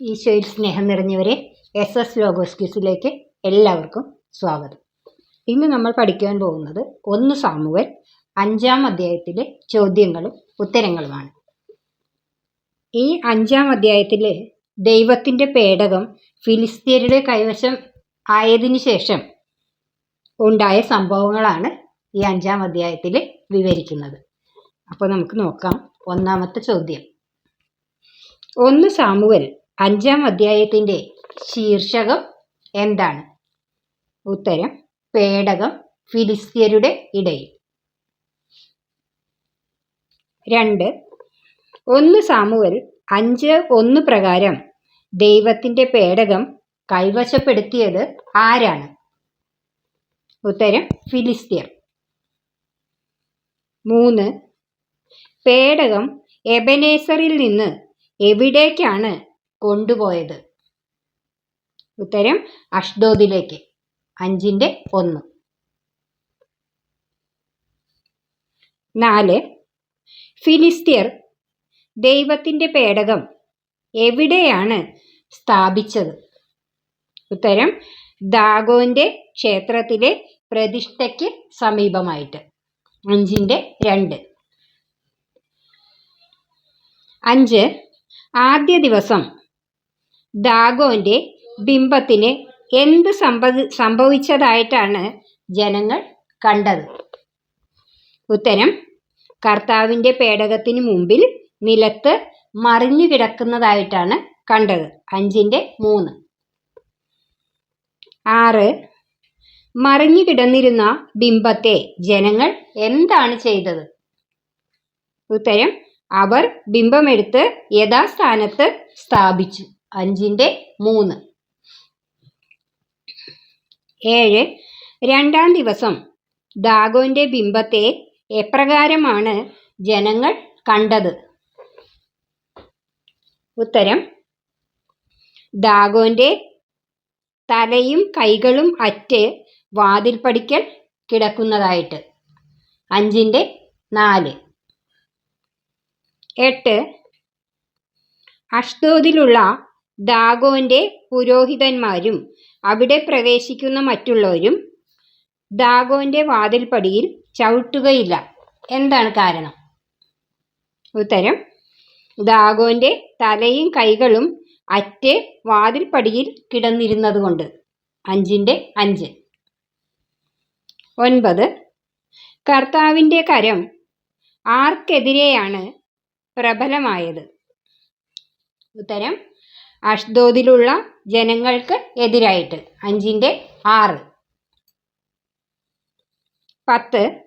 ഈശോയിൽ സ്നേഹം നിറഞ്ഞവരെ എസ് എസ് ലോഗോസ് ക്യൂസിലേക്ക് എല്ലാവർക്കും സ്വാഗതം. ഇന്ന് നമ്മൾ പഠിക്കാൻ പോകുന്നത് ഒന്ന് സാമുവൽ അഞ്ചാം അധ്യായത്തിലെ ചോദ്യങ്ങളും ഉത്തരങ്ങളുമാണ്. ഈ അഞ്ചാം അധ്യായത്തിലെ ദൈവത്തിന്റെ പേടകം ഫിലിസ്തീനയുടെ കൈവശം ആയതിനു ശേഷം ഉണ്ടായ സംഭവങ്ങളാണ് ഈ അഞ്ചാം അധ്യായത്തിൽ വിവരിക്കുന്നത്. അപ്പോൾ നമുക്ക് നോക്കാം ഒന്നാമത്തെ ചോദ്യം. ഒന്ന് സാമുവൽ അഞ്ചാം അധ്യായത്തിന്റെ ശീർഷകം എന്താണ്? ഉത്തരം പേടകം ഫിലിസ്ത്യരുടെ ഇടയിൽ. രണ്ട് ഒന്ന് സാമുവൽ അഞ്ച് ഒന്ന് പ്രകാരം ദൈവത്തിന്റെ പേടകം കൈവശപ്പെടുത്തിയത് ആരാണ്? ഉത്തരം ഫിലിസ്തീർ മൂന്ന് പേടകം എബനേസറിൽ നിന്ന് എവിടേക്കാണ് കൊണ്ടുപോയത്. ഉത്തരം അഷ്ടോതിലേക്ക് അഞ്ചിന്റെ ഒന്ന്. നാല്. ഫിലിസ്തീർ ദൈവത്തിന്റെ പേടകം എവിടെയാണ് സ്ഥാപിച്ചത്? ഉത്തരം ദാഗോന്റെ ക്ഷേത്രത്തിലെ പ്രതിഷ്ഠയ്ക്ക് സമീപമായിട്ട്. അഞ്ചിന്റെ രണ്ട്. അഞ്ച്. ആദ്യ ദിവസം ദാഗോന്റെ ബിംബത്തിന് എന്ത് സംഭവി സംഭവിച്ചതായിട്ടാണ് ജനങ്ങൾ കണ്ടത്. ഉത്തരം കർത്താവിന്റെ പേടകത്തിന് മുമ്പിൽ നിലത്ത് മറിഞ്ഞു കിടക്കുന്നതായിട്ടാണ് കണ്ടത്. അഞ്ചിന്റെ മൂന്ന്. ആറ്. മറിഞ്ഞു കിടന്നിരുന്ന ബിംബത്തെ ജനങ്ങൾ എന്താണ് ചെയ്തത്? ഉത്തരം അവർ ബിംബമെടുത്ത് യഥാസ്ഥാനത്ത് സ്ഥാപിച്ചു. അഞ്ചിന്റെ മൂന്ന്. ഏഴ് രണ്ടാം ദിവസം ദാഗോന്റെ ബിംബത്തെ എപ്രകാരമാണ് ജനങ്ങൾ കണ്ടത്? ഉത്തരം ദാഗോന്റെ തലയും കൈകളും അറ്റ് വാതിൽപ്പടിക്കൽ കിടക്കുന്നതായിട്ട്. അഞ്ചിന്റെ നാല്. എട്ട് അഷ്ദോദിലുള്ള ദാഗോന്റെ പുരോഹിതന്മാരും അവിടെ പ്രവേശിക്കുന്ന മറ്റുള്ളവരും ദാഗോന്റെ വാതിൽപ്പടിയിൽ ചവിട്ടുകയില്ല. എന്താണ് കാരണം? ഉത്തരം. ദാഗോന്റെ തലയും കൈകളും അറ്റ് വാതിൽപ്പടിയിൽ കിടന്നിരുന്നതുകൊണ്ട്. അഞ്ചിന്റെ അഞ്ച്. ഒൻപത്. കർത്താവിന്റെ കരം ആർക്കെതിരെയാണ് പ്രബലമായത്. ഉത്തരം. അഷ്ദോദിലുള്ള ജനങ്ങൾക്ക് എതിരായിട്ട്. അഞ്ചിന്റെ ആറ്. പത്ത്.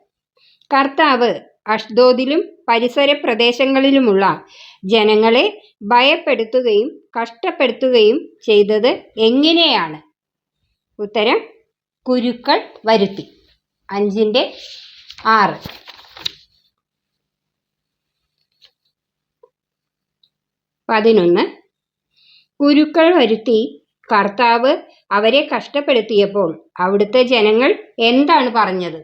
കർത്താവ് അഷ്ദോദിലും പരിസര പ്രദേശങ്ങളിലുമുള്ള ജനങ്ങളെ ഭയപ്പെടുത്തുകയും കഷ്ടപ്പെടുത്തുകയും ചെയ്തത് എങ്ങനെയാണ്? ഉത്തരം കുരുക്കൾ വരുത്തി. അഞ്ചിന്റെ ആറ്. പതിനൊന്ന്. കുരുക്കൾ വരുത്തി കർത്താവ് അവരെ കഷ്ടപ്പെടുത്തിയപ്പോൾ അവിടുത്തെ ജനങ്ങൾ എന്താണ് പറഞ്ഞത്?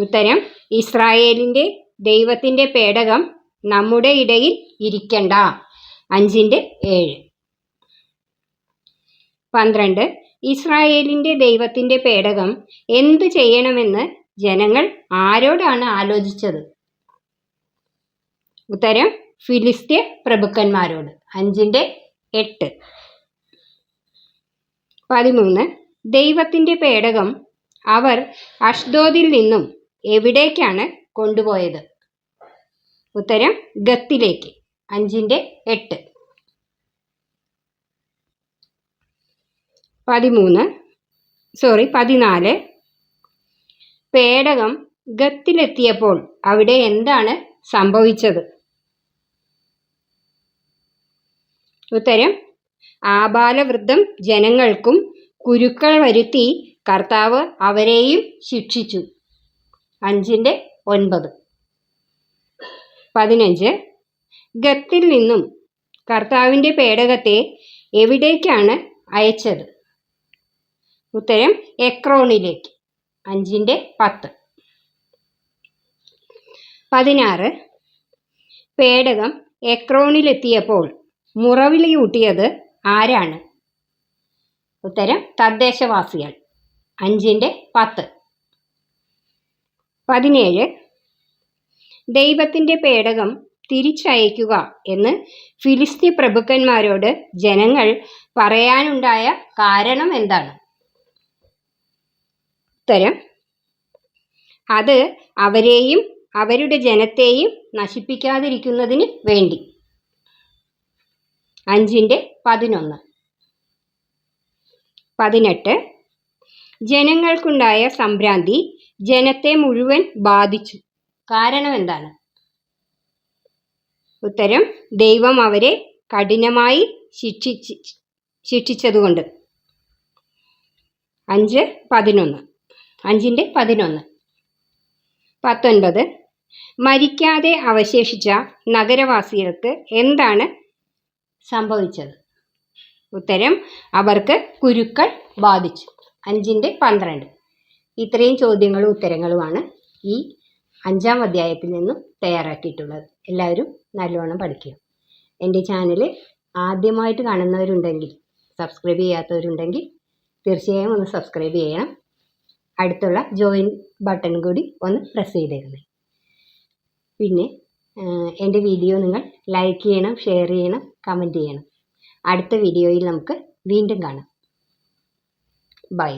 ഉത്തരം ഇസ്രായേലിന്റെ ദൈവത്തിന്റെ പേടകം നമ്മുടെ ഇടയിൽ ഇരിക്കണ്ട. അഞ്ചിന്റെ ഏഴ്. പന്ത്രണ്ട് ഇസ്രായേലിന്റെ ദൈവത്തിന്റെ പേടകം എന്തു ചെയ്യണമെന്ന് ജനങ്ങൾ ആരോടാണ് ആലോചിച്ചത്? ഉത്തരം ഫിലിസ്തീയ പ്രഭുക്കന്മാരോട്. അഞ്ചിന്റെ എട്ട്. പതിമൂന്ന്. ദൈവത്തിന്റെ പേടകം അവർ അഷ്ദോദിൽ നിന്നും എവിടേക്കാണ് കൊണ്ടുപോയത്? ഉത്തരം ഗത്തിലേക്ക്. അഞ്ചിന്റെ എട്ട്. പതിമൂന്ന്. സോറി പതിനാല്. പേടകം ഗത്തിലെത്തിയപ്പോൾ അവിടെ എന്താണ് സംഭവിച്ചത്? ഉത്തരം ആബാലവൃദ്ധം ജനങ്ങൾക്കും കുരുക്കൾ വരുത്തി കർത്താവ് അവരെയും ശിക്ഷിച്ചു. അഞ്ചിന്റെ ഒൻപത്. പതിനഞ്ച്. ഗത്തിൽ നിന്നും കർത്താവിന്റെ പേടകത്തെ എവിടേക്കാണ് അയച്ചത്? ഉത്തരം എക്രോണിലേക്ക്. അഞ്ചിന്റെ പത്ത്. പതിനാറ്. പേടകം എക്രോണിലെത്തിയപ്പോൾ മുറവിളിയൂട്ടിയത് ആരാണ്? ഉത്തരം തദ്ദേശവാസികൾ. അഞ്ചിന്റെ പത്ത്. പതിനേഴ്. ദൈവത്തിന്റെ പേടകം തിരിച്ചയക്കുക എന്ന് ഫിലിസ്തീൻ പ്രഭുക്കന്മാരോട് ജനങ്ങൾ പറയാനുണ്ടായ കാരണം എന്താണ്? ഉത്തരം അത് അവരെയും അവരുടെ ജനത്തെയും നശിപ്പിക്കാതിരിക്കുന്നതിന് വേണ്ടി. അഞ്ചിന്റെ പതിനൊന്ന്. പതിനെട്ട്. ജനങ്ങൾക്കുണ്ടായ സംഭ്രാന്തി ജനത്തെ മുഴുവൻ ബാധിച്ചു. കാരണം എന്താണ്? ഉത്തരം ദൈവം അവരെ കഠിനമായി ശിക്ഷിച്ച് ശിക്ഷിച്ചതുകൊണ്ട്. അഞ്ച് പതിനൊന്ന്. അഞ്ചിന്റെ പതിനൊന്ന്. പത്തൊൻപത്. മരിക്കാതെ അവശേഷിച്ച നഗരവാസികൾക്ക് എന്താണ് സംഭവിച്ചത്. ഉത്തരം അവർക്ക് കുരുക്കൾ ബാധിച്ചു. അഞ്ചിന്റെ പന്ത്രണ്ട്. ഇത്രയും ചോദ്യങ്ങളും ഉത്തരങ്ങളുമാണ് ഈ അഞ്ചാം അധ്യായത്തിൽ നിന്നും തയ്യാറാക്കിയിട്ടുള്ളത്. എല്ലാവരും നല്ലോണം പഠിക്കുക. എന്റെ ചാനൽ ആദ്യമായിട്ട് കാണുന്നവരുണ്ടെങ്കിൽ സബ്സ്ക്രൈബ് ചെയ്യാത്തവരുണ്ടെങ്കിൽ തീർച്ചയായും ഒന്ന് സബ്സ്ക്രൈബ് ചെയ്യണം. അടുത്തുള്ള ജോയിൻ ബട്ടൺ കൂടി ഒന്ന് പ്രസ് ചെയ്തേക്കണേ. പിന്നെ എന്റെ വീഡിയോ നിങ്ങൾ ലൈക്ക് ചെയ്യണം ഷെയർ ചെയ്യണം കമന്റ് ചെയ്യണം. അടുത്ത വീഡിയോയിൽ നമുക്ക് വീണ്ടും കാണാം. ബൈ